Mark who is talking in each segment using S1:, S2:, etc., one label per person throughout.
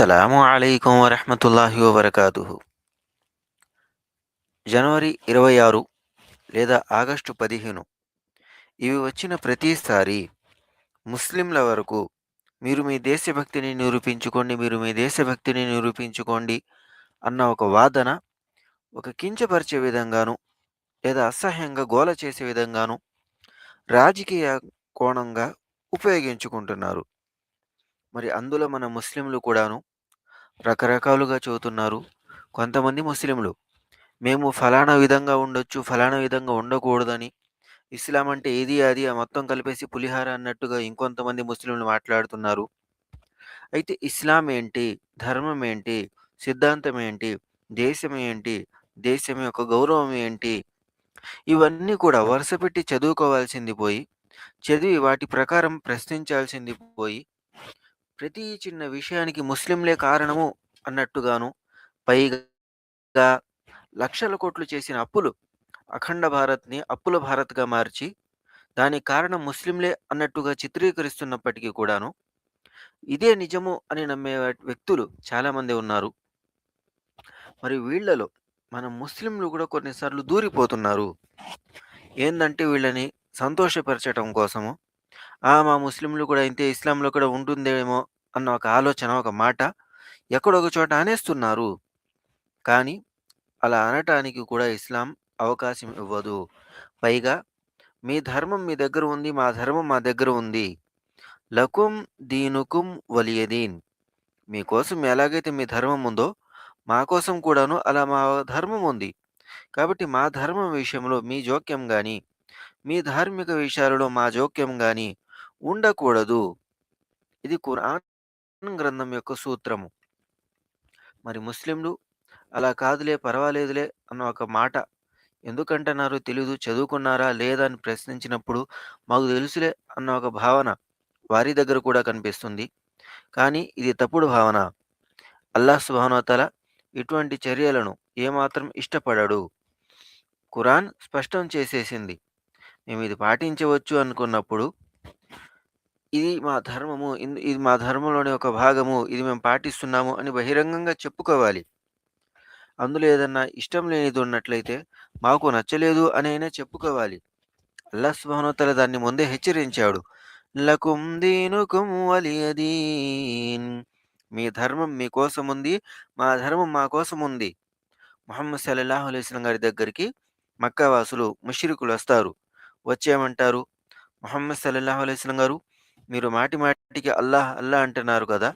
S1: అస్సలం అయికం వరహమతుల్లాహి వబర్కాతుహు. జనవరి ఇరవై ఆరు లేదా ఆగస్టు పదిహేను. ఇవి వచ్చిన ప్రతిసారి ముస్లింల వరకు మీరు మీ దేశభక్తిని నిరూపించుకోండి మీరు మీ దేశభక్తిని నిరూపించుకోండి అన్న ఒక వాదన ఒక కించపరిచే విధంగాను లేదా అసహ్యంగా గోల చేసే విధంగాను రాజకీయ కోణంగా ఉపయోగించుకుంటున్నారు. మరి అందులో మన ముస్లింలు కూడాను రకరకాలుగా చదువుతున్నారు కొంతమంది ముస్లింలు మేము ఫలానా విధంగా ఉండొచ్చు ఫలానా విధంగా ఉండకూడదని. ఇస్లాం అంటే ఏది అది ఆ మొత్తం కలిపేసి పులిహార అన్నట్టుగా ఇంకొంతమంది ముస్లింలు మాట్లాడుతున్నారు. అయితే ఇస్లాం ఏంటి ధర్మం ఏంటి సిద్ధాంతం ఏంటి దేశం ఏంటి దేశం యొక్క గౌరవం ఏంటి ఇవన్నీ కూడా వరుస పెట్టి చదువుకోవాల్సింది పోయి చదివి వాటి ప్రకారం ప్రశ్నించాల్సింది పోయి ప్రతి చిన్న విషయానికి ముస్లింలే కారణము అన్నట్టుగాను పైగా లక్షల కోట్లు చేసిన అప్పులు అఖండ భారత్ని అప్పుల భారత్గా మార్చి దానికి కారణం ముస్లింలే అన్నట్టుగా చిత్రీకరిస్తున్నప్పటికీ కూడాను ఇదే నిజము అని నమ్మే వ్యక్తులు చాలామంది ఉన్నారు. మరి వీళ్ళలో మన ముస్లింలు కూడా కొన్నిసార్లు దూరిపోతున్నారు. ఏందంటే వీళ్ళని సంతోషపరచడం కోసము ఆ! మా ముస్లింలు కూడా ఇంతే ఇస్లాంలో కూడా ఉంటుందేమో అన్న ఒక ఆలోచన ఒక మాట ఎక్కడొక చోట అనేస్తున్నారు. కానీ అలా అనటానికి కూడా ఇస్లాం అవకాశం ఇవ్వదు. పైగా మీ ధర్మం మీ దగ్గర ఉంది మా ధర్మం మా దగ్గర ఉంది. లకుం దీనుకుం వలియదీన్. మీకోసం ఎలాగైతే మీ ధర్మం ఉందో మా కోసం కూడాను అలా మా ధర్మం ఉంది. కాబట్టి మా ధర్మం విషయంలో మీ జోక్యం కానీ మీ ధార్మిక విషయాలలో మా జోక్యం కానీ ఉండకూడదు. ఇది ఖురాన్ గ్రంథం యొక్క సూత్రము. మరి ముస్లింలు అలా కాదులే పర్వాలేదులే అన్న ఒక మాట ఎందుకంటున్నారో? తెలీదు చదువుకున్నారా లేదా అని ప్రశ్నించినప్పుడు మాకు తెలుసులే అన్న ఒక భావన వారి దగ్గర కూడా కనిపిస్తుంది. కానీ ఇది తప్పుడు భావన. అల్లాహ్ సుబానోతల ఇటువంటి చర్యలను ఏమాత్రం ఇష్టపడడు. ఖురాన్ స్పష్టం చేసేసింది. మేము ఇది పాటించవచ్చు అనుకున్నప్పుడు ఇది మా ధర్మము. ఇన్- ఇది మా ధర్మంలోని ఒక భాగము. ఇది మేము పాటిస్తున్నాము అని బహిరంగంగా చెప్పుకోవాలి. అందులో ఏదన్నా ఇష్టం లేనిది ఉన్నట్లయితే మాకు నచ్చలేదు అని అయినా చెప్పుకోవాలి అల్లా దాన్ని ముందే హెచ్చరించాడు. లకుం దీనుకుం వలియదీన్. మీ ధర్మం మీకోసం ఉంది మా ధర్మం మా కోసం ఉంది ముహమ్మద్ సల్లల్లాహు అలైస్లం గారి దగ్గరికి మక్కావాసులు ముషిరికులు వస్తారు. వచ్చేమంటారు? ముహమ్మద్ సల్లల్లాహు అలైస్లం గారు మీరు మాటి మాటికి అల్లాహ్ అల్లాహ్ అంటున్నారు కదా?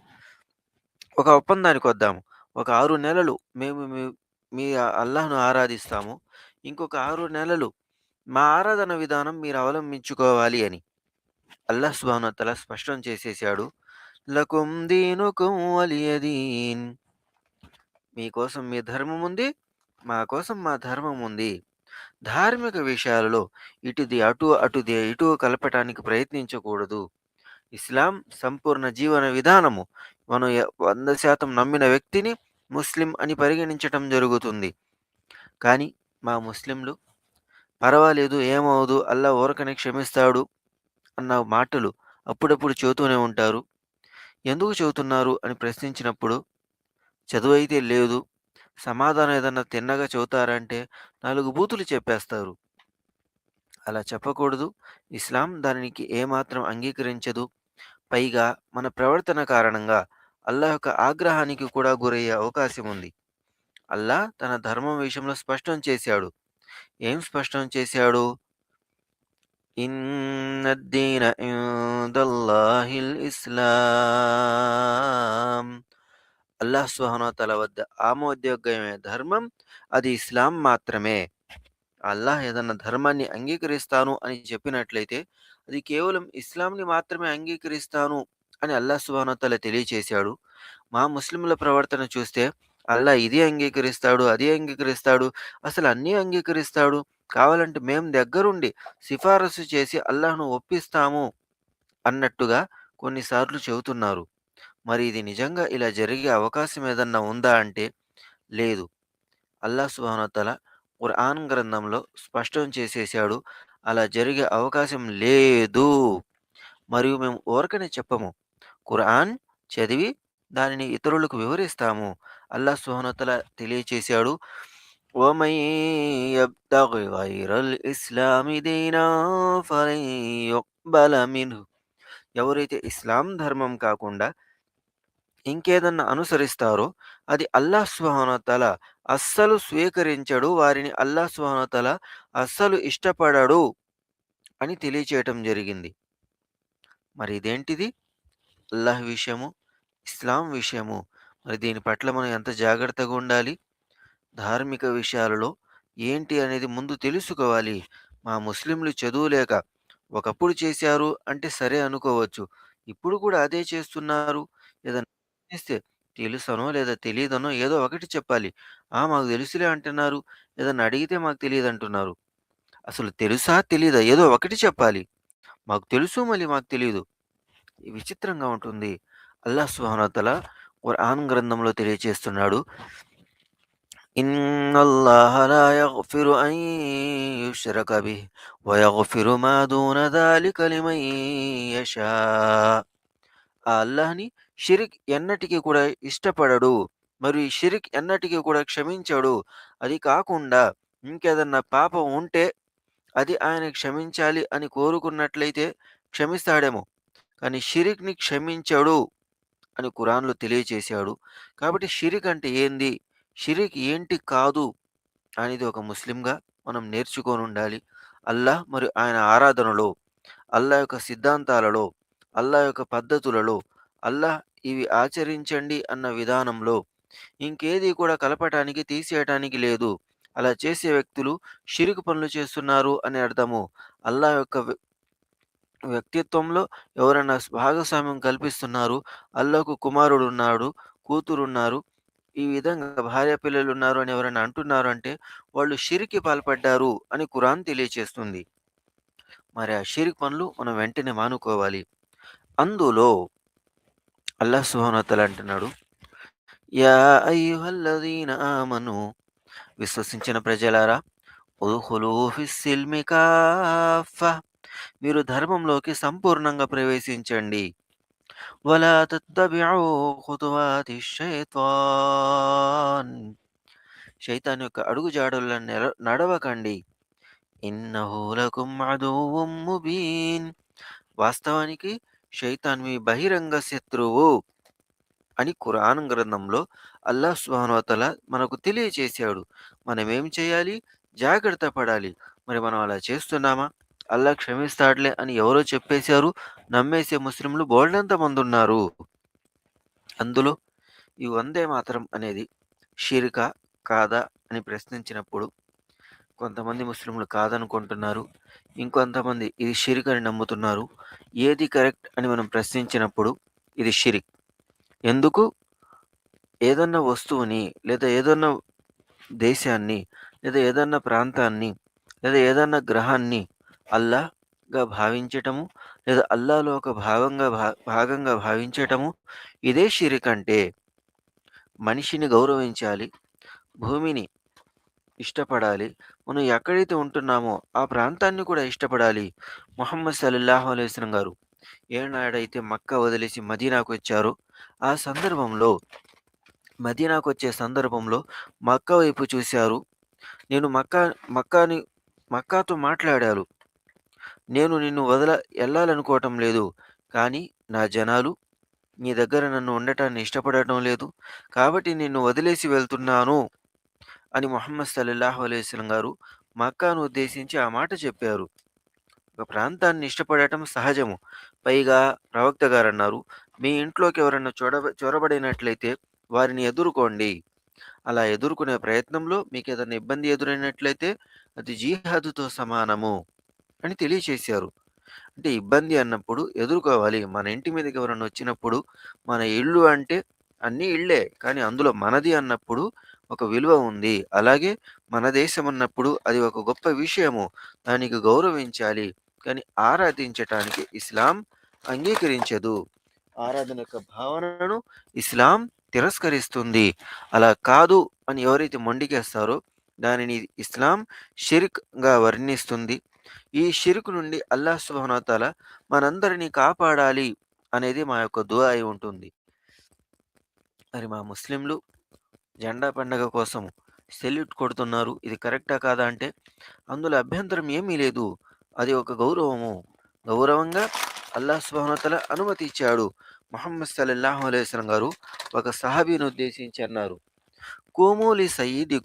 S1: ఒక ఒప్పందానికి వద్దాము. ఒక ఆరు నెలలు మేము మీ- మీ అల్లాహ్ను ఆరాధిస్తాము. ఇంకొక ఆరు నెలలు మా ఆరాధన విధానం మీరు అవలంబించుకోవాలి అని. అల్లాహ్ సుబాను తల స్పష్టం చేసేసాడు. లకుం దీనుకుం అలియదీన్ మీకోసం మీ ధర్మం ఉంది మా కోసం మా ధర్మం ఉంది. ధార్మిక విషయాలలో ఇటుది అటు అటుది ఇటు కలపటానికి ప్రయత్నించకూడదు. ఇస్లాం సంపూర్ణ జీవన విధానము. మనం వంద శాతం నమ్మిన వ్యక్తిని ముస్లిం అని పరిగణించటం జరుగుతుంది. కానీ మా ముస్లింలు పర్వాలేదు ఏమవదు అల్లా ఓరకని క్షమిస్తాడు అన్న మాటలు అప్పుడప్పుడు చెబుతూనే ఉంటారు. ఎందుకు చెబుతున్నారు? అని ప్రశ్నించినప్పుడు చదువు అయితే లేదు సమాధానం ఏదన్నా తిన్నగా చెబుతారంటే నాలుగు బూతులు చెప్పేస్తారు. అలా చెప్పకూడదు. ఇస్లాం దానికి ఏమాత్రం అంగీకరించదు. పైగా మన ప్రవర్తన కారణంగా అల్లా యొక్క ఆగ్రహానికి కూడా గురయ్యే అవకాశం ఉంది. అల్లా తన ధర్మం విషయంలో స్పష్టం చేశాడు. ఏం స్పష్టం చేశాడు? ఇన్నద్దీన ఇందల్లాహిల్ ఇస్లాం. అల్లాహ్ సుహనోతల వద్ద ఆమోద్యోగ్యమైన ధర్మం అది ఇస్లాం మాత్రమే. అల్లాహ్ ఏదన్నా ధర్మాన్ని అంగీకరిస్తాను అని చెప్పినట్లయితే అది కేవలం ఇస్లాంని మాత్రమే అంగీకరిస్తాను అని అల్లాహ్ సుబానతల తెలియచేశాడు. మా ముస్లింల ప్రవర్తన చూస్తే అల్లాహ్ ఇది అంగీకరిస్తాడు అది అంగీకరిస్తాడు అసలు అన్నీ అంగీకరిస్తాడు. కావాలంటే మేము దగ్గరుండి సిఫారసు చేసి అల్లాహ్ను ఒప్పిస్తాము అన్నట్టుగా కొన్నిసార్లు చెబుతున్నారు. మరి ఇది నిజంగా ఇలా జరిగే అవకాశం ఏదన్నా ఉందా అంటే లేదు. అల్లాహ్ సుబానతల ఖురాన్ గ్రంథంలో స్పష్టం చేసేసాడు అలా జరిగే అవకాశం లేదు మరియు మేము ఊరకనే చెప్పము ఖురాన్ చదివి దానిని ఇతరులకు వివరిస్తాము అల్లాహ్ సుహనతల తెలియచేశాడు ومن يبتغ غير الإسلام دينا فلن يقبل منه ఎవరైతే ఇస్లాం ధర్మం కాకుండా ఇంకేదన్నా అనుసరిస్తారో అది అల్లాహ్ సుహానతల అస్సలు స్వీకరించడు వారిని అల్లాహ్ సుహానతల అస్సలు ఇష్టపడడు అని తెలియచేయటం జరిగింది. మరి ఇదేంటిది? అల్లాహ్ విషయము? ఇస్లాం విషయము? మరి దీని పట్ల మనం ఎంత జాగ్రత్తగా ఉండాలి? ధార్మిక విషయాలలో ఏంటి అనేది ముందు తెలుసుకోవాలి. మా ముస్లింలు చదువులేక ఒకప్పుడు చేశారు అంటే సరే అనుకోవచ్చు. ఇప్పుడు కూడా అదే చేస్తున్నారు? ఏదన్నా ప్రశ్నిస్తే తెలుసనో లేదా తెలీదనో ఏదో ఒకటి చెప్పాలి. ఆ! మాకు తెలుసులే అంటున్నారు. ఏదన్నా అడిగితే మాకు తెలియదు అంటున్నారు అసలు తెలుసా? తెలీదా? ఏదో ఒకటి చెప్పాలి. మాకు తెలుసు మళ్ళీ మాకు తెలియదు విచిత్రంగా ఉంటుంది. అల్లా సుబ్‌హానహు వ ఖురాన్ గ్రంథంలో తెలియచేస్తున్నాడు. అల్లాహని మా ఆ అల్లాహ్‌ని షిరిక్ ఎన్నటికీ కూడా ఇష్టపడడు. మరియు షిరిక్ ఎన్నటికీ కూడా క్షమించడు. అది కాకుండా ఇంకేదన్నా పాపం ఉంటే అది ఆయన క్షమించాలి అని కోరుకున్నట్లయితే క్షమిస్తాడేమో. కానీ షిరిక్ని క్షమించడు అని కురాన్లో తెలియచేశాడు. కాబట్టి షిరిక్ అంటే ఏంది? షిరిక్ ఏంటి కాదు అనేది ఒక ముస్లింగా మనం నేర్చుకొని ఉండాలి. అల్లాహ్ మరియు ఆయన ఆరాధనలో అల్లా యొక్క సిద్ధాంతాలలో అల్లా యొక్క పద్ధతులలో అల్లాహ్ ఇవి ఆచరించండి అన్న విధానంలో ఇంకేది కూడా కలపటానికి తీసేయటానికి లేదు. అలా చేసే వ్యక్తులు షిరుకు పనులు చేస్తున్నారు అని అర్థము. అల్లా యొక్క వ్య- వ్యక్తిత్వంలో ఎవరైనా భాగస్వామ్యం కల్పిస్తున్నారు అల్లాకు కుమారుడు ఉన్నాడు కూతురున్నారు ఈ విధంగా భార్య పిల్లలు ఉన్నారు అని ఎవరైనా అంటున్నారు అంటే వాళ్ళు షిరికి పాల్పడ్డారు అని కురాన్ తెలియచేస్తుంది. మరి ఆ షిరిక్ పనులు మనం వెంటనే మానుకోవాలి. అందులో అల్లాహ్ సుహానతలు అంటున్నాడు యా అయ్యుహల్లదీన ఆమను విశ్వసించిన ప్రజలారా మీరు ధర్మంలోకి సంపూర్ణంగా ప్రవేశించండి. వలా తత్తబిఉ శైతాన్ యొక్క అడుగు జాడులను నడవకండి. ఇన్నహూలకు లకుం ముబీన్ వాస్తవానికి షైతాన్ మీ బహిరంగ శత్రువు అని ఖురాన్ గ్రంథంలో అల్లాహ్ సుహానోతల మనకు తెలియచేశాడు. మనం ఏం చేయాలి? జాగ్రత్త పడాలి. మరి మనం అలా చేస్తున్నామా? అల్లా క్షమిస్తాడులే అని ఎవరో చెప్పేశారు. నమ్మేసే ముస్లింలు బోల్డంత మంది ఉన్నారు. అందులో ఈ వందే మాత్రం అనేది షిరికా కాదా అని ప్రశ్నించినప్పుడు కొంతమంది ముస్లింలు కాదనుకుంటున్నారు. ఇంకొంతమంది ఇది షిరిక్ అని నమ్ముతున్నారు. ఏది కరెక్ట్ అని మనం ప్రశ్నించినప్పుడు ఇది షిరిక్. ఎందుకు? ఏదన్నా వస్తువుని లేదా ఏదన్నా దేశాన్ని లేదా ఏదన్నా ప్రాంతాన్ని లేదా ఏదన్నా గ్రహాన్ని అల్లాగా భావించటము లేదా అల్లాలో ఒక భాగంగా భా భాగంగా భావించటము ఇదే షిరిక్ అంటే మనిషిని గౌరవించాలి భూమిని ఇష్టపడాలి మనం ఎక్కడైతే ఉంటున్నామో ఆ ప్రాంతాన్ని కూడా ఇష్టపడాలి. మొహమ్మద్ సల్లల్లాహు అలైస్లం గారు ఏనాడైతే మక్కా వదిలేసి మదీనాకు వచ్చారో ఆ సందర్భంలో మదీనాకు వచ్చే సందర్భంలో మక్క వైపు చూశారు. నేను మక్కా మక్కాని మక్కాతో మాట్లాడారు. నేను నిన్ను వదల వెళ్ళాలనుకోవటం లేదు. కానీ నా జనాలు నీ దగ్గర నన్ను ఉండటాన్ని ఇష్టపడటం లేదు. కాబట్టి నిన్ను వదిలేసి వెళ్తున్నాను. అని ముహమ్మద్ సల్లాహు అలైస్లం గారు మక్కాను ఉద్దేశించి ఆ మాట చెప్పారు. ఒక ప్రాంతాన్ని ఇష్టపడటం సహజము. పైగా ప్రవక్త గారు అన్నారు మీ ఇంట్లోకి ఎవరన్నా చొడ చొరబడినట్లయితే వారిని ఎదుర్కోండి. అలా ఎదుర్కొనే ప్రయత్నంలో మీకు ఏదైనా ఇబ్బంది ఎదురైనట్లయితే అది జీహాదుతో సమానము అని తెలియచేశారు. అంటే ఇబ్బంది అన్నప్పుడు ఎదుర్కోవాలి. మన ఇంటి మీదకి ఎవరైనా వచ్చినప్పుడు మన ఇల్లు అంటే అన్ని ఇళ్ళే. కానీ అందులో మనది అన్నప్పుడు ఒక విలువ ఉంది. అలాగే మన దేశం అన్నప్పుడు అది ఒక గొప్ప విషయము. దానికి గౌరవించాలి. కానీ ఆరాధించటానికి ఇస్లాం అంగీకరించదు. ఆరాధన యొక్క భావనను ఇస్లాం తిరస్కరిస్తుంది. అలా కాదు అని ఎవరైతే మొండికేస్తారో దానిని ఇస్లాం షిర్క్గా వర్ణిస్తుంది. ఈ షిరుకు నుండి అల్లాహ్ సుబ్హానహు మనందరినీ కాపాడాలి అనేది మా యొక్క దువా అయి ఉంటుంది. మరి మా ముస్లింలు జెండా పండగ కోసం సెల్యూట్ కొడుతున్నారు. ఇది కరెక్టా కాదా అంటే అందులో అభ్యంతరం ఏమీ లేదు. అది ఒక గౌరవము. గౌరవంగా అల్లాహ్ సుబ్హానహు అనుమతి ఇచ్చాడు. మహమ్మద్ సల్లల్లాహు అలైస్లం గారు ఒక సహాబీని ఉద్దేశించి అన్నారు. కోమూలి లి నీ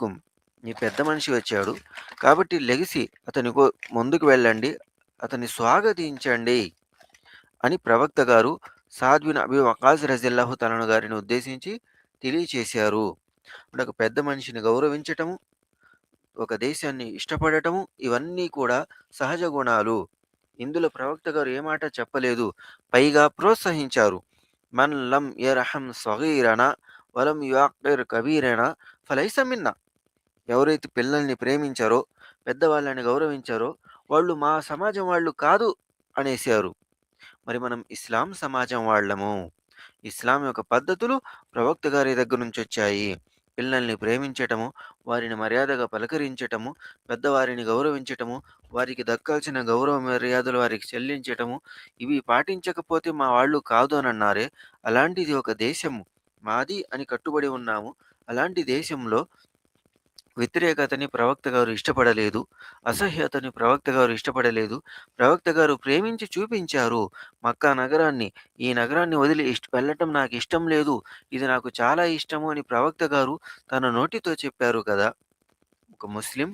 S1: మీ పెద్ద మనిషి వచ్చాడు. కాబట్టి లెగిసి అతని ముందుకు వెళ్ళండి. అతన్ని స్వాగతించండి అని ప్రవక్త గారు సాద్విన్ అబి వకాజ్ రజిల్లాహు తలను గారిని ఉద్దేశించి తెలియచేశారు. అంటే ఒక పెద్ద మనిషిని గౌరవించటము, ఒక దేశాన్ని ఇష్టపడటము ఇవన్నీ కూడా సహజ గుణాలు. ఇందులో ప్రవక్త గారు ఏ మాట చెప్పలేదు. పైగా ప్రోత్సహించారు. "మన్ లం యర్హం స్వగీరణ వలం యుఅక్కిర్ కబీరణ ఫలైసమిన్న ఎవరైతే పిల్లల్ని ప్రేమించారో, పెద్దవాళ్ళని గౌరవించారో వాళ్ళు మా సమాజం వాళ్ళు కాదు అనేశారు. మరి మనం ఇస్లాం సమాజం వాళ్ళము. ఇస్లాం యొక్క పద్ధతులు ప్రవక్త గారి దగ్గర నుంచి వచ్చాయి. పిల్లల్ని ప్రేమించటము, వారిని మర్యాదగా పలకరించటము, పెద్దవారిని గౌరవించటము, వారికి దక్కాల్సిన గౌరవ మర్యాదలు వారికి చెల్లించటము, ఇవి పాటించకపోతే మా వాళ్ళు కాదు అని అన్నారే, అలాంటిది ఒక దేశము మాది అని కట్టుబడి ఉన్నాము. అలాంటి దేశంలో వ్యతిరేకతని ప్రవక్త గారు ఇష్టపడలేదు. అసహ్యతని ప్రవక్త గారు ఇష్టపడలేదు. ప్రవక్త గారు ప్రేమించి చూపించారు. మక్కా నగరాన్ని, ఈ నగరాన్ని వదిలి ఇష్ట వెళ్ళటం ఇష్టం లేదు. ఇది నాకు చాలా ఇష్టము అని ప్రవక్త గారు తన నోటితో చెప్పారు కదా! ఒక ముస్లిం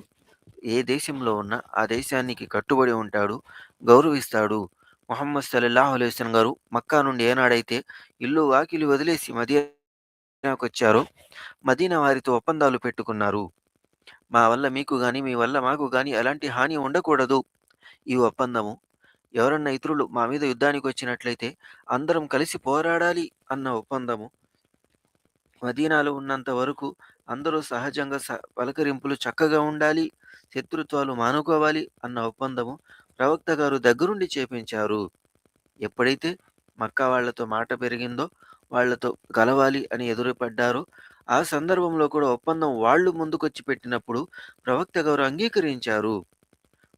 S1: ఏ దేశంలో ఉన్నా ఆ దేశానికి కట్టుబడి ఉంటాడు. గౌరవిస్తాడు. మొహమ్మద్ సల్లల్లాహు అలైస్లం గారు మక్కా నుండి ఏనాడైతే ఇల్లు వాకిలి వదిలేసి మదీనాకొచ్చారో, మదీనా వారితో ఒప్పందాలు పెట్టుకున్నారు. మా వల్ల మీకు గాని, మీ వల్ల మాకు గాని ఎలాంటి హాని ఉండకూడదు. ఈ ఒప్పందము. ఎవరన్నా ఇతరులు మా మీద యుద్ధానికి వచ్చినట్లయితే అందరం కలిసి పోరాడాలి అన్న ఒప్పందము. మదీనాలో ఉన్నంత వరకు అందరూ సహజంగా స పలకరింపులు చక్కగా ఉండాలి. శత్రుత్వాలు మానుకోవాలి అన్న ఒప్పందము ప్రవక్త గారు దగ్గరుండి చేపించారు. ఎప్పుడైతే మక్కా వాళ్ళతో మాట పెరిగిందో, వాళ్ళతో కలవాలి అని ఎదురుపడ్డారో, ఆ సందర్భంలో కూడా ఒప్పందం వాళ్ళు ముందుకొచ్చి పెట్టినప్పుడు ప్రవక్త గారు అంగీకరించారు.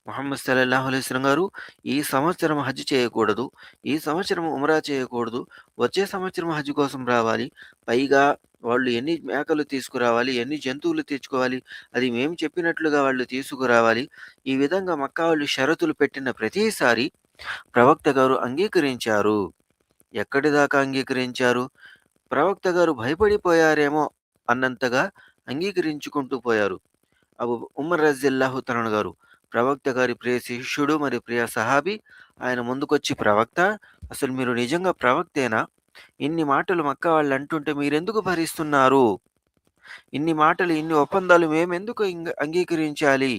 S1: ముహమ్మద్ సల్లల్లాహు గారు ఈ సంవత్సరం హజ్ చేయకూడదు. ఈ సంవత్సరం ఉమ్రా చేయకూడదు. వచ్చే సంవత్సరం హజ్ కోసం రావాలి. పైగా వాళ్ళు ఎన్ని మేకలు తీసుకురావాలి, ఎన్ని జంతువులు తెచ్చుకోవాలి, అది మేము చెప్పినట్లుగా వాళ్ళు తీసుకురావాలి. ఈ విధంగా మక్కా వాళ్ళు షరతులు పెట్టిన ప్రతిసారి ప్రవక్త గారు అంగీకరించారు. ఎక్కడిదాకా అంగీకరించారు? ప్రవక్త గారు భయపడిపోయారేమో అన్నంతగా అంగీకరించుకుంటూ పోయారు. అబు ఉమర్ రజిల్లాహు తఆలా గారు ప్రవక్త గారి ప్రియ శిష్యుడు మరియు ప్రియ సహాబీ. ఆయన ముందుకొచ్చి "ప్రవక్త అసలు మీరు నిజంగా ప్రవక్తేనా? ఇన్ని మాటలు మక్క వాళ్ళు అంటుంటే మీరెందుకు భరిస్తున్నారు? ఇన్ని మాటలు, ఇన్ని ఒప్పందాలు మేమెందుకు అంగీకరించాలి?"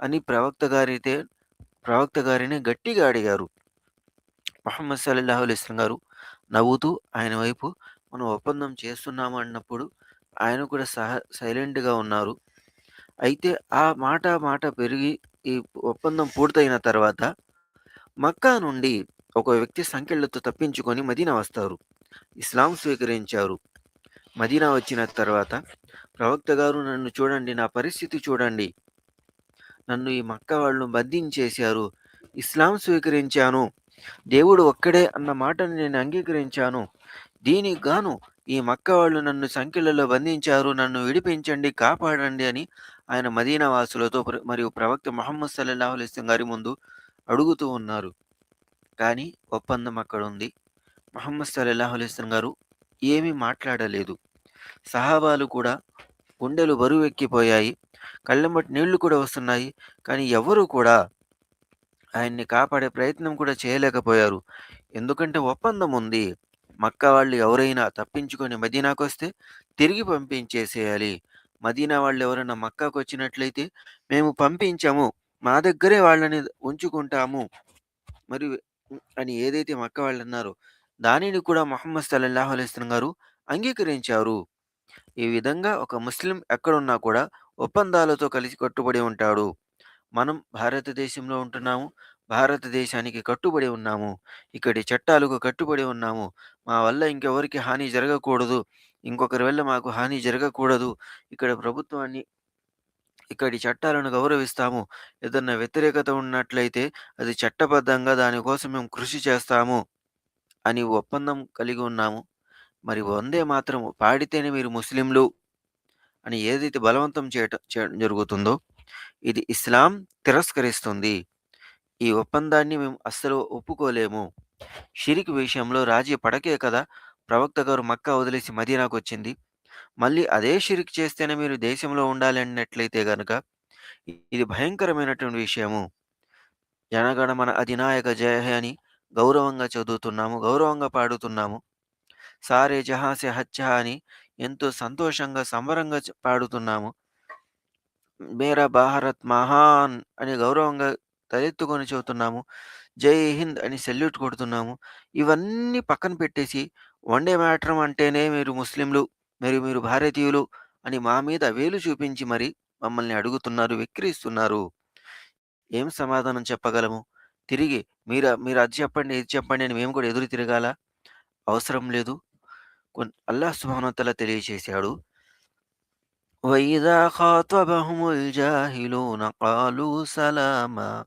S1: అని ప్రవక్త గారైతే ప్రవక్త గారిని గట్టిగా అడిగారు. మహమ్మద్ సల్లల్లాహు అలిస్లం గారు నవ్వుతూ ఆయన వైపు మనం ఒప్పందం చేస్తున్నాము అన్నప్పుడు ఆయన కూడా సహ సైలెంట్‌గా ఉన్నారు. అయితే ఆ మాట మాట పెరిగి ఈ ఒప్పందం పూర్తయిన తర్వాత మక్కా నుండి ఒక వ్యక్తి సంఖ్యలతో తప్పించుకొని మదీనా వస్తారు. ఇస్లాం స్వీకరించారు. మదీనా వచ్చిన తర్వాత ప్రవక్త గారు "నన్ను చూడండి. నా పరిస్థితి చూడండి. నన్ను ఈ మక్క వాళ్ళు బంధించేశారు. ఇస్లాం స్వీకరించాను. దేవుడు ఒక్కడే అన్న మాటను నేను అంగీకరించాను. దీనికి గాను ఈ మక్క వాళ్ళు నన్ను సంఖ్యలలో బంధించారు. నన్ను విడిపించండి, కాపాడండి" అని ఆయన మదీనా వాసులతో ప్ర మరియు ప్రవక్త మహమ్మద్ సల్లాహు అలిస్లం గారి ముందు అడుగుతూ ఉన్నారు. కానీ ఒప్పందం అక్కడ ఉంది మహమ్మద్ సల్లాహు అలిస్లం గారు ఏమీ మాట్లాడలేదు. సహాబాలు కూడా గుండెలు బరువెక్కిపోయాయి. కళ్ళెంబట నీళ్ళు కూడా వస్తున్నాయి. కానీ ఎవరు కూడా ఆయన్ని కాపాడే ప్రయత్నం కూడా చేయలేకపోయారు. ఎందుకంటే ఒప్పందం ఉంది. మక్కా వాళ్ళు ఎవరైనా తప్పించుకొని మదీనాకు వస్తే తిరిగి పంపించేసేయాలి. మదీనా వాళ్ళు ఎవరైనా మక్కాకొచ్చినట్లయితే మేము పంపించాము మా దగ్గరే వాళ్ళని ఉంచుకుంటాము. మరియు అని ఏదైతే మక్క వాళ్ళు అన్నారో దానిని కూడా మొహమ్మద్ సల్లల్లాహు అలైస్లం గారు అంగీకరించారు. ఈ విధంగా ఒక ముస్లిం ఎక్కడున్నా కూడా ఒప్పందాలతో కలిసి కట్టుబడి ఉంటాడు. మనం భారతదేశంలో ఉంటున్నాము. భారతదేశానికి కట్టుబడి ఉన్నాము. ఇక్కడి చట్టాలకు కట్టుబడి ఉన్నాము. మా వల్ల ఇంకెవరికి హాని జరగకూడదు. ఇంకొకరి వల్ల మాకు హాని జరగకూడదు. ఇక్కడ ప్రభుత్వాన్ని ఇక్కడి చట్టాలను గౌరవిస్తాము. ఏదన్నా వ్యతిరేకత ఉన్నట్లయితే అది చట్టబద్ధంగా దాని కోసం మేము కృషి చేస్తాము అని ఒప్పందం కలిగి ఉన్నాము. మరి వందే మాత్రం పాడితేనే మీరు ముస్లింలు అని ఏదైతే బలవంతం చేయటం చేయడం జరుగుతుందో ఇది ఇస్లాం తిరస్కరిస్తుంది. ఈ ఒప్పందాన్ని మేము అస్సలు ఒప్పుకోలేము. షిరిక్ విషయంలో రాజీ పడకే కదా ప్రవక్త గారు మక్కా వదిలేసి మదీనాకొచ్చింది. మళ్ళీ అదే షిరిక్ చేస్తేనే మీరు దేశంలో ఉండాలన్నట్లయితే గనక ఇది భయంకరమైనటువంటి విషయము. జనగణమన అధినాయక జయ అని గౌరవంగా చదువుతున్నాము. గౌరవంగా పాడుతున్నాము. సారే జహాసే హత్య అని ఎంతో సంతోషంగా, సంబరంగా పాడుతున్నాము. మేరా భారత్ మహాన్ అని గౌరవంగా తలెత్తుకొని చెబుతున్నాము. జై హింద్ అని సెల్యూట్ కొడుతున్నాము. ఇవన్నీ పక్కన పెట్టేసి వన్డే మ్యాటరం అంటేనే మీరు ముస్లింలు, మీరు మీరు భారతీయులు అని మా మీద వేలు చూపించి మరి మమ్మల్ని అడుగుతున్నారు, వెక్కిరిస్తున్నారు. ఏం సమాధానం చెప్పగలము? తిరిగి మీరు మీరు అది చెప్పండి, ఇది చెప్పండి అని మేము కూడా ఎదురు తిరగాలా? అవసరం లేదు. కొన్ అల్లాహ్ సుబ్హానహు వ తెలియజేశాడు. وإذا خاطبهم الجاهلون قالوا సలామా.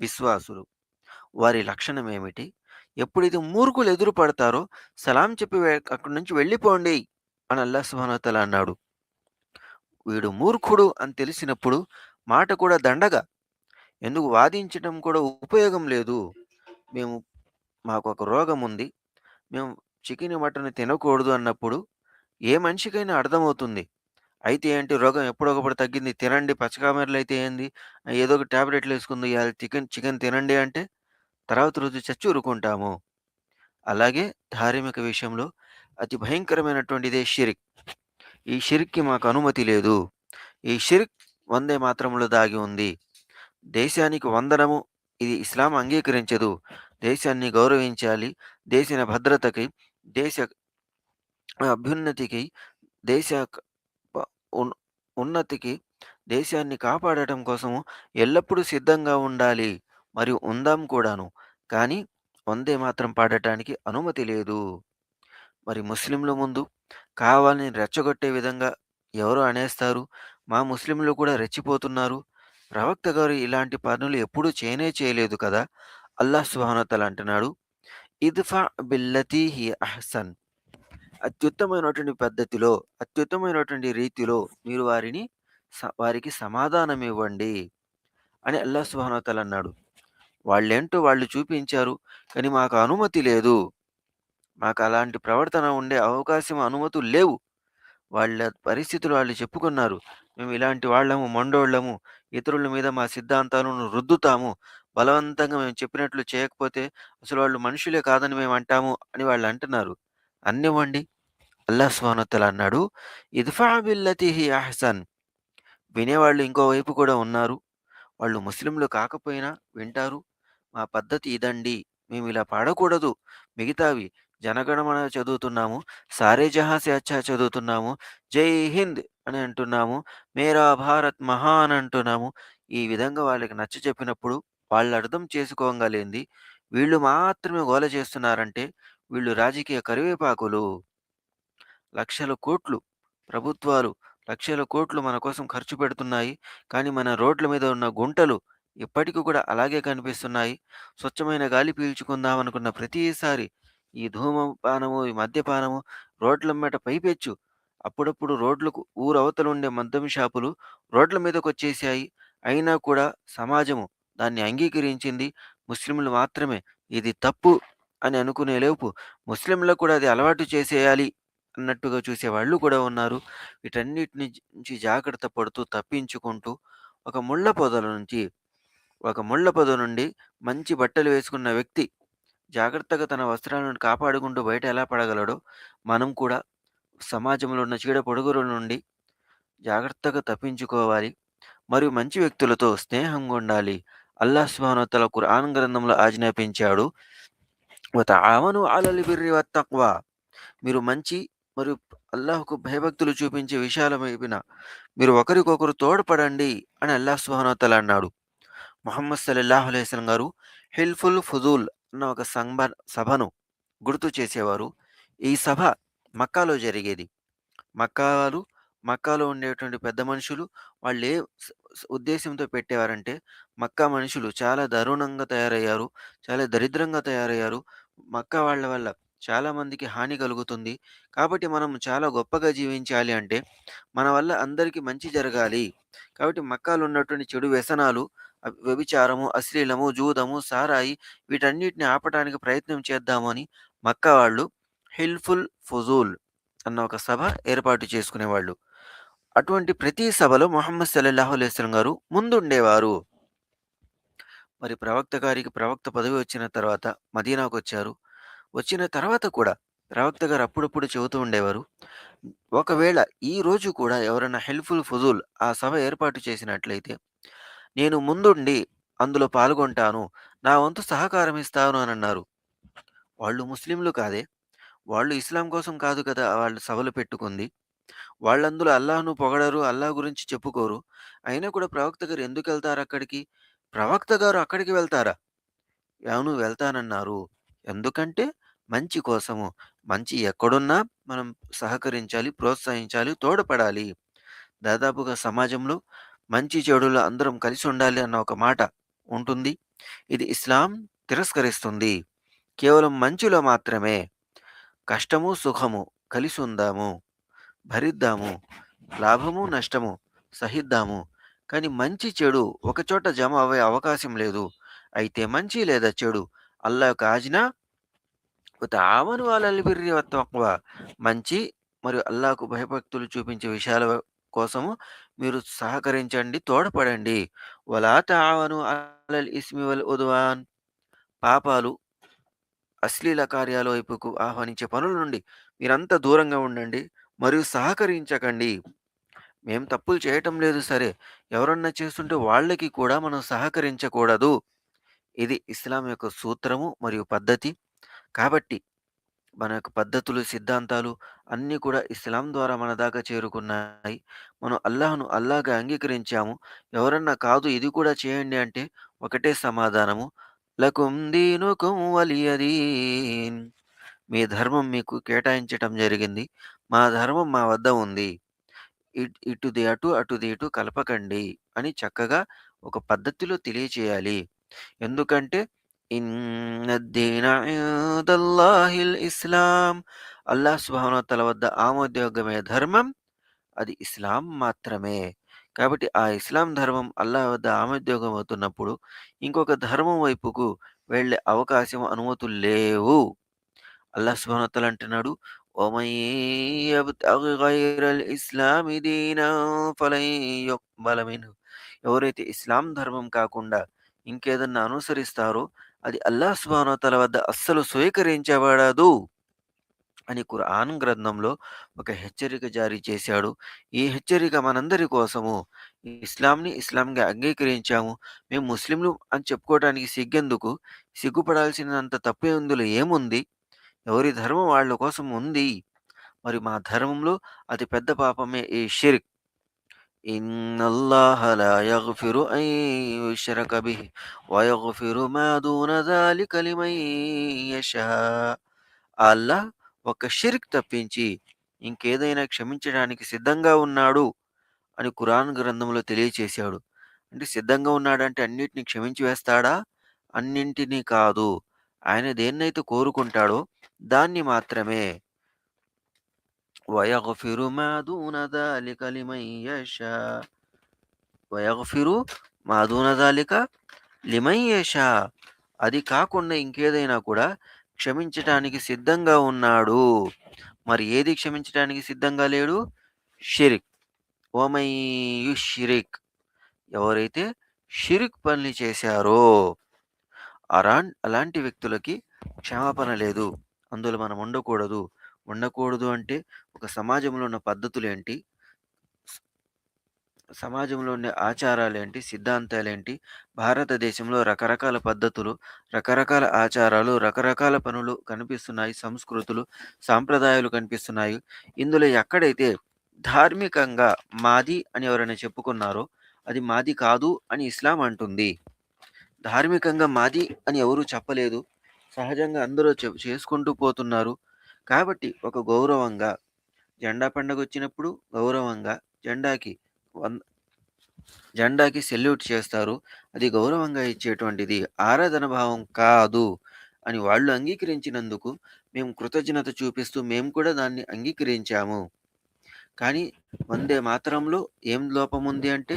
S1: విశ్వాసులు. వారి లక్షణం ఏమిటి ఎప్పుడైతే మూర్ఖులు ఎదురు పడతారో సలాం చెప్పి అక్కడి నుంచి వెళ్ళిపోండి అని అల్లా సుబ్హానహు అన్నాడు. వీడు మూర్ఖుడు అని తెలిసినప్పుడు మాట కూడా దండగా ఎందుకు వాదించడం కూడా ఉపయోగం లేదు. మేము మాకొక ఉంది మేము చికెన్ మటన్ తినకూడదు అన్నప్పుడు ఏ మనిషికైనా అర్థమవుతుంది. అయితే ఏంటి రోగం ఎప్పుడొకప్పుడు తగ్గింది తినండి పచ్చకామెర్లయితే ఏంది? ఏదో ఒక టాబ్లెట్‌లేసుకుంది ఇయాల చికెన్ చికెన్ తినండి అంటే తర్వాత రోజు చచ్చి ఊరుకుంటాము. అలాగే ధార్మిక విషయంలో అతి భయంకరమైనటువంటిదే షిరిక్. ఈ షిరిక్‌కి మాకు అనుమతి లేదు. ఈ షిరిక్ వందే మాతరంలో దాగి ఉంది. దేశానికి వందనము ఇది ఇస్లాం అంగీకరించదు. దేశాన్ని గౌరవించాలి. దేశ భద్రతకి, దేశ అభ్యున్నతికి, దేశ క ఉన్ ఉన్నతికి, దేశాన్ని కాపాడటం కోసము ఎల్లప్పుడూ సిద్ధంగా ఉండాలి. మరియు ఉందాం కూడాను. కానీ వందే మాతరం పాడటానికి అనుమతి లేదు. మరి ముస్లింల ముందు కావాలని రెచ్చగొట్టే విధంగా ఎవరో అనేస్తారు. మా ముస్లింలు కూడా రెచ్చిపోతున్నారు. ప్రవక్త గారు ఇలాంటి పనులు ఎప్పుడూ చేయనే చేయలేదు కదా! అల్లాహ్ సుబ్హానహు వ అంటున్నాడు. ఇద్ఫా బిల్లతీ హియ అహ్సన్. అత్యుత్తమైనటువంటి పద్ధతిలో, అత్యుత్తమైనటువంటి రీతిలో మీరు వారిని స వారికి సమాధానమివ్వండి. అని అల్లాహ్ సుబ్హానహు వ తఆలా అన్నాడు. వాళ్ళేంటో వాళ్ళు చూపించారు. కానీ మాకు అనుమతి లేదు. మాకు అలాంటి ప్రవర్తన ఉండే అవకాశం, అనుమతులు లేవు. వాళ్ళ పరిస్థితులు వాళ్ళు చెప్పుకున్నారు. మేము ఇలాంటి వాళ్ళము, మొండోళ్ళము. ఇతరుల మీద మా సిద్ధాంతాలను రుద్దుతాము. బలవంతంగా మేము చెప్పినట్లు చేయకపోతే అసలు వాళ్ళు మనుషులే కాదని మేము అంటాము అని వాళ్ళు అంటున్నారు. అన్నివ్వండి. అల్లా స్వానతలు అన్నాడు. ఇద్ఫాబిల్లతిహి బిల్లతీ అహ్సన్. వినేవాళ్ళు ఇంకో వైపు కూడా ఉన్నారు. వాళ్ళు ముస్లింలు కాకపోయినా వింటారు. మా పద్ధతి ఇదండి. మేము ఇలా పాడకూడదు. మిగతావి జనగణమన చదువుతున్నాము. సారే జహాసే అచ్చా చదువుతున్నాము. జై హింద్ అని అంటున్నాము. మేరా భారత్ మహాన్ అంటున్నాము. ఈ విధంగా వాళ్ళకి నచ్చచెప్పినప్పుడు వాళ్ళు అర్థం చేసుకోగలేంది. వీళ్ళు మాత్రమే గోల చేస్తున్నారంటే వీళ్ళు రాజకీయ కరివేపాకులు. లక్షల కోట్లు ప్రభుత్వాలు లక్షల కోట్లు మన కోసం ఖర్చు పెడుతున్నాయి. కానీ మన రోడ్ల మీద ఉన్న గుంటలు ఇప్పటికి కూడా అలాగే కనిపిస్తున్నాయి. స్వచ్ఛమైన గాలి పీల్చుకుందాం అనుకున్న ప్రతిసారి ఈ ధూమపానము, ఈ మద్యపానము రోడ్లమ్మట పైపెచ్చు. అప్పుడప్పుడు రోడ్లకు ఊరవతలు ఉండే మద్యం షాపులు రోడ్ల మీదకు వచ్చేసాయి అయినా కూడా సమాజము దాన్ని అంగీకరించింది. ముస్లింలు మాత్రమే ఇది తప్పు అని అనుకునే లోపు ముస్లింలకు కూడా అది అలవాటు చేసేయాలి అన్నట్టుగా చూసేవాళ్ళు కూడా ఉన్నారు. వీటన్నిటి నుంచి జాగ్రత్త పడుతూ, తప్పించుకుంటూ ఒక ముళ్ళ పొదల నుంచి ఒక ముళ్ళ పొద నుండి మంచి బట్టలు వేసుకున్న వ్యక్తి జాగ్రత్తగా తన వస్త్రాలను కాపాడుకుంటూ బయట ఎలా పడగలడో, మనం కూడా సమాజంలో ఉన్న చీడ పొడుగుల నుండి జాగ్రత్తగా తప్పించుకోవాలి. మరియు మంచి వ్యక్తులతో స్నేహంగా ఉండాలి. అల్లాహ్ సుబ్హానహు వ తఆలా ఖురాన్ గ్రంథంలో ఆజ్ఞాపించాడు. వతఆవను అలలి బిర్రి తక్కువ మీరు మంచి మరియు అల్లాహ్‌కు భయభక్తులు చూపించే విషయాల వైపున మీరు ఒకరికొకరు తోడ్పడండి అని అల్లాహ్ సుబ్హానహు అన్నాడు. మొహమ్మద్ సల్లల్లాహు అలైస్లం గారు హిల్ఫుల్ ఫుజూల్ అన్న ఒక సంబ సభను గుర్తు చేసేవారు. ఈ సభ మక్కాలో జరిగేది. మక్కాలు మక్కాలో ఉండేటువంటి పెద్ద మనుషులు వాళ్ళు ఏ ఉద్దేశంతో పెట్టేవారంటే మక్కా మనుషులు చాలా దారుణంగా తయారయ్యారు. చాలా దరిద్రంగా తయారయ్యారు. మక్కా వాళ్ళ వల్ల చాలామందికి హాని కలుగుతుంది. కాబట్టి మనం చాలా గొప్పగా జీవించాలి అంటే, మన వల్ల అందరికీ మంచి జరగాలి. కాబట్టి మక్కాలు ఉన్నటువంటి చెడు వ్యసనాలు వ్యభిచారము, అశ్లీలము, జూదము, సారాయి వీటన్నిటిని ఆపటానికి ప్రయత్నం చేద్దామని మక్కా వాళ్ళు హిల్ఫుల్ ఫుజూల్ అన్న ఒక సభ ఏర్పాటు చేసుకునేవాళ్ళు. అటువంటి ప్రతి సభలో మొహమ్మద్ సల్లాహు అలైహి గారు ముందుండేవారు. మరి ప్రవక్త గారికి ప్రవక్త పదవి వచ్చిన తర్వాత మదీనాకు వచ్చారు వచ్చిన తర్వాత కూడా ప్రవక్త గారు అప్పుడప్పుడు చెబుతూ ఉండేవారు. ఒకవేళ ఈ రోజు కూడా ఎవరైనా హెల్ప్ఫుల్ ఫుజుల్ ఆ సభ ఏర్పాటు చేసినట్లయితే, నేను ముందుండి అందులో పాల్గొంటాను. నా వంతు సహకారం ఇస్తాను అని అన్నారు వాళ్ళు ముస్లింలు కాదే! వాళ్ళు ఇస్లాం కోసం కాదు కదా! వాళ్ళు సభలు పెట్టుకుంది. వాళ్ళందులో అల్లాహ్‌ను పొగడరు. అల్లాహ్ గురించి చెప్పుకోరు. అయినా కూడా ప్రవక్త గారు ఎందుకెళ్తారక్కడికి? ప్రవక్త గారు అక్కడికి వెళ్తారా? అవును వెళ్తానన్నారు. ఎందుకంటే మంచి కోసము. మంచి ఎక్కడున్నా మనం సహకరించాలి, ప్రోత్సహించాలి, తోడ్పడాలి. దాదాపుగా సమాజంలో మంచి చెడులు అందరం కలిసి ఉండాలి అన్న ఒక మాట ఉంటుంది. ఇది ఇస్లాం తిరస్కరిస్తుంది. కేవలం మంచిలో మాత్రమే. కష్టము, సుఖము కలిసుందాము. భరిద్దాము. లాభము, నష్టము సహిద్దాము. కానీ మంచి, చెడు ఒకచోట జమ అవ్వే అవకాశం లేదు. అయితే మంచి లేదా చెడు అల్లా యొక్క ఆజ్ఞ తావను అలల్ బిర్రి మంచి మరియు అల్లాకు భయభక్తులు చూపించే విషయాల కోసము మీరు సహకరించండి, తోడ్పడండి. వలా తావను అలల్ ఇస్మి వల్ ఉద్వాన్ పాపాలు, అశ్లీల కార్యాల వైపుకు ఆహ్వానించే పనుల నుండి మీరంతా దూరంగా ఉండండి. మరియు సహకరించకండి. మేము తప్పులు చేయటం లేదు సరే. ఎవరన్నా చేస్తుంటే వాళ్ళకి కూడా మనం సహకరించకూడదు. ఇది ఇస్లాం యొక్క సూత్రము మరియు పద్ధతి. కాబట్టి మన యొక్క పద్ధతులు, సిద్ధాంతాలు అన్నీ కూడా ఇస్లాం ద్వారా మన దాకా చేరుకున్నాయి. మనం అల్లాహ్‌ను అల్లాహ్‌గా అంగీకరించాము. ఎవరన్నా కాదు ఇది కూడా చేయండి అంటే ఒకటే సమాధానము. లకుం దీనుకుం వలియ దీన్. మీ ధర్మం మీకు కేటాయించటం జరిగింది. మా ధర్మం మా వద్ద ఉంది. ఇట్ ఇటుది అటు, అటుది ఇటు కలపకండి అని చక్కగా ఒక పద్ధతిలో తెలియచేయాలి. ఎందుకంటే ఇస్లాం. అల్లాహ్ సుబ్హానహు వద్ద ఆమోదయోగ్యమైన ధర్మం అది ఇస్లాం మాత్రమే. కాబట్టి ఆ ఇస్లాం ధర్మం అల్లాహ్ వద్ద ఆమోద్యోగం అవుతున్నప్పుడు ఇంకొక ధర్మం వైపుకు వెళ్ళే అవకాశం, అనుమతులు లేవు. అల్లాహ్ సుబ్హానహు అంటున్నాడు ومن يبتغ غير الإسلام دينا فلن يقبل منه. ఎవరైతే ఇస్లాం ధర్మం కాకుండా ఇంకేదన్నా అనుసరిస్తారో అది అల్లాహ్ సుబ్హానహు వ తఆలా వద్ద అస్సలు స్వీకరించబడదు. అని ఖురాన్ గ్రంథంలో ఒక హెచ్చరిక జారీ చేశాడు. ఈ హెచ్చరిక మనందరి కోసము. ఇస్లాంని ఇస్లాంగా అంగీకరించాము. మేము ముస్లింలు అని చెప్పుకోవడానికి సిగ్గెందుకు? సిగ్గుపడాల్సినంత తప్పే ఇందులో ఏముంది? ఎవరి ధర్మం వాళ్ళ కోసం ఉంది. మరి మా ధర్మంలో అతి పెద్ద పాపమే ఈ షిరిక్. ఇన్నల్లాహ ఒక షిరిక్ తప్పించి ఇంకేదైనా క్షమించడానికి సిద్ధంగా ఉన్నాడు అని కురాన్ గ్రంథంలో తెలియచేశాడు. అంటే సిద్ధంగా ఉన్నాడంటే అన్నిటిని క్షమించి వేస్తాడా? అన్నింటినీ కాదు. ఆయన దేన్నైతే కోరుకుంటాడో దాన్ని మాత్రమే. వయగఫిరు మాధూనదాలిక లిమయ్యష వయగఫిరు మాదూనదాలిక లిమయ్యష అది కాకుండా ఇంకేదైనా కూడా క్షమించటానికి సిద్ధంగా ఉన్నాడు. మరి ఏది క్షమించటానికి సిద్ధంగా లేడు? షిరిక్. ఓమయ్యు షిరిక్. ఎవరైతే షిరిక్ పనులు చేశారో అరాన్ అలాంటి వ్యక్తులకి క్షమాపణ లేదు. అందులో మనం ఉండకూడదు. ఉండకూడదు అంటే ఒక సమాజంలో ఉన్న పద్ధతులు ఏంటి సమాజంలో ఉండే ఆచారాలేంటి? సిద్ధాంతాలేంటి? భారతదేశంలో రకరకాల పద్ధతులు, రకరకాల ఆచారాలు, రకరకాల పనులు కనిపిస్తున్నాయి. సంస్కృతులు, సాంప్రదాయాలు కనిపిస్తున్నాయి. ఇందులో ఎక్కడైతే ధార్మికంగా మాది అని ఎవరైనా చెప్పుకున్నారో అది మాది కాదు అని ఇస్లాం అంటుంది. ధార్మికంగా మాది అని ఎవరూ చెప్పలేదు. సహజంగా అందరూ చె చేసుకుంటూ పోతున్నారు. కాబట్టి ఒక గౌరవంగా జెండా పండగొచ్చినప్పుడు గౌరవంగా జెండాకి వన్ జెండాకి సెల్యూట్ చేస్తారు. అది గౌరవంగా ఇచ్చేటువంటిది. ఆరాధన భావం కాదు. అని వాళ్ళు అంగీకరించినందుకు మేము కృతజ్ఞత చూపిస్తూ మేము కూడా దాన్ని అంగీకరించాము కానీ వందే మాతరంలో ఏం లోపం ఉంది అంటే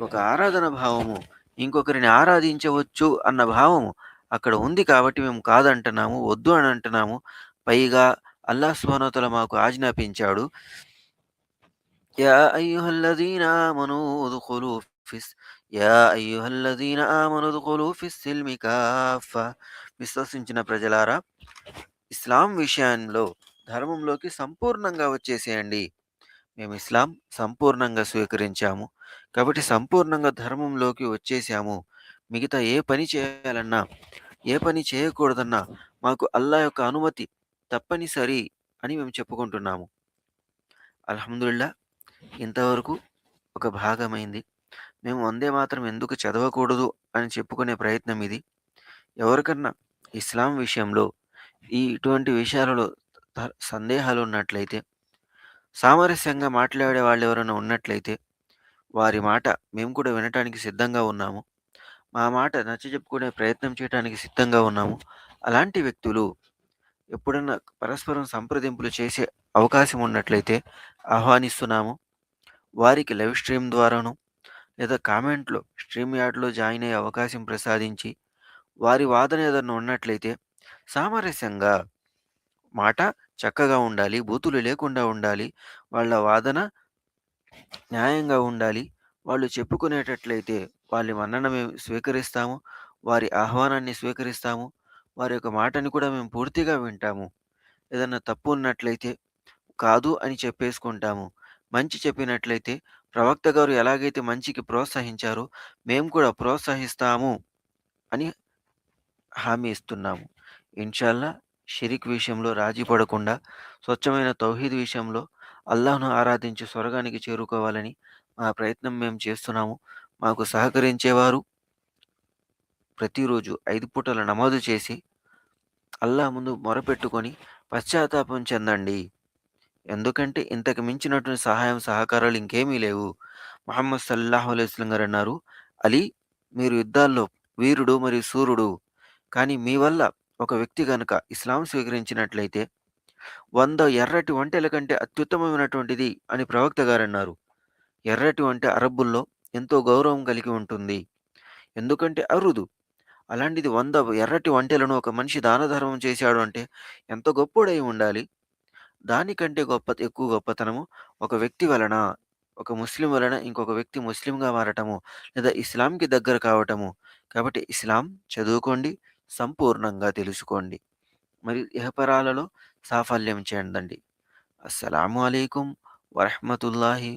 S1: ఒక ఆరాధన భావము ఇంకొకరిని ఆరాధించవచ్చు అన్న భావము అక్కడ ఉంది కాబట్టి మేము కాదంటున్నాము వద్దు అని అంటున్నాము. పైగా అల్లా సుబ్హానహు మాకు ఆజ్ఞాపించాడు. యా అయ్యుహల్లదీన ఆమనూ ఉద్ఖులూ ఫిస్ యా అయ్యుహల్లదీన ఆమనూ ఉద్ఖులూ ఫిస్ విశ్వసించిన ప్రజలారా ఇస్లాం విషయంలో ధర్మంలోకి సంపూర్ణంగా వచ్చేసేయండి. మేము ఇస్లాం సంపూర్ణంగా స్వీకరించాము. కాబట్టి సంపూర్ణంగా ధర్మంలోకి వచ్చేసాము. మిగతా ఏ పని చేయాలన్నా ఏ పని చేయకూడదన్నా మాకు అల్లా యొక్క అనుమతి తప్పనిసరి అని మేము చెప్పుకుంటున్నాము. అల్హమ్దుల్లా ఇంతవరకు ఒక భాగమైంది. మేము వందే మాత్రం ఎందుకు చదవకూడదు అని చెప్పుకునే ప్రయత్నం ఇది. ఎవరికన్నా ఇస్లాం విషయంలో ఈ ఇటువంటి విషయాలలో త- సందేహాలు ఉన్నట్లయితే సామరస్యంగా మాట్లాడే వాళ్ళు ఎవరైనా ఉన్నట్లయితే వారి మాట మేము కూడా వినటానికి సిద్ధంగా ఉన్నాము. మా మాట నచ్చ చెప్పుకునే ప్రయత్నం చేయడానికి సిద్ధంగా ఉన్నాము. అలాంటి వ్యక్తులు ఎప్పుడన్నా పరస్పరం సంప్రదింపులు చేసే అవకాశం ఉన్నట్లయితే ఆహ్వానిస్తున్నాము. వారికి లైవ్ స్ట్రీమ్ ద్వారాను లేదా కామెంట్లో స్ట్రీమ్ యార్డ్లో జాయిన్ అయ్యే అవకాశం ప్రసాదించి వారి వాదన ఏదన్నా ఉన్నట్లయితే సామరస్యంగా మాట చక్కగా ఉండాలి బూతులు లేకుండా ఉండాలి వాళ్ళ వాదన న్యాయంగా ఉండాలి. వాళ్ళు చెప్పుకునేటట్లయితే వాళ్ళ మన్నన మేము స్వీకరిస్తాము. వారి ఆహ్వానాన్ని స్వీకరిస్తాము. వారి యొక్క మాటని కూడా మేము పూర్తిగా వింటాము. ఏదన్నా తప్పు ఉన్నట్లయితే కాదు అని చెప్పేసుకుంటాము. మంచి చెప్పినట్లయితే ప్రవక్త గారు ఎలాగైతే మంచికి ప్రోత్సహించారో మేము కూడా ప్రోత్సహిస్తాము అని హామీ ఇస్తున్నాము. ఇన్షాల్లా షిరిక్ విషయంలో రాజీ పడకుండా స్వచ్ఛమైన తౌహీద్ విషయంలో అల్లాహ్ను ఆరాధించి స్వర్గానికి చేరుకోవాలని మా ప్రయత్నం మేము చేస్తున్నాము. మాకు సహకరించేవారు ప్రతిరోజు ఐదు పూటల నమోదు చేసి అల్లాహ్ ముందు మొరపెట్టుకొని పశ్చాత్తాపం చెందండి. ఎందుకంటే ఇంతకు మించినటువంటి సహాయం సహకారాలు ఇంకేమీ లేవు. ముహమ్మద్ సల్లాహు అలైస్లం గారు అన్నారు అలీ మీరు యుద్ధాల్లో వీరుడు మరియు సూర్యుడు. కానీ మీ వల్ల ఒక వ్యక్తి కనుక ఇస్లాం స్వీకరించినట్లయితే వంద ఎర్రటి వంటల కంటే అత్యుత్తమమైనటువంటిది అని ప్రవక్త గారు అన్నారు ఎర్రటి వంట అరబ్బుల్లో ఎంతో గౌరవం కలిగి ఉంటుంది. ఎందుకంటే అరుదు. అలాంటిది వంద ఎర్రటి వంటలను ఒక మనిషి దాన ధర్మం చేశాడు అంటే ఎంత గొప్పోడై ఉండాలి? దానికంటే గొప్ప ఎక్కువ గొప్పతనము ఒక వ్యక్తి వలన ఒక ముస్లిం వలన ఇంకొక వ్యక్తి ముస్లింగా మారటము లేదా ఇస్లాంకి దగ్గర కావటము. కాబట్టి ఇస్లాం చదువుకోండి సంపూర్ణంగా తెలుసుకోండి. మరి ఇహపరాలలో సాఫల్యం చెందండి. అస్సలం అలైకుం వరహమతుల్లాహి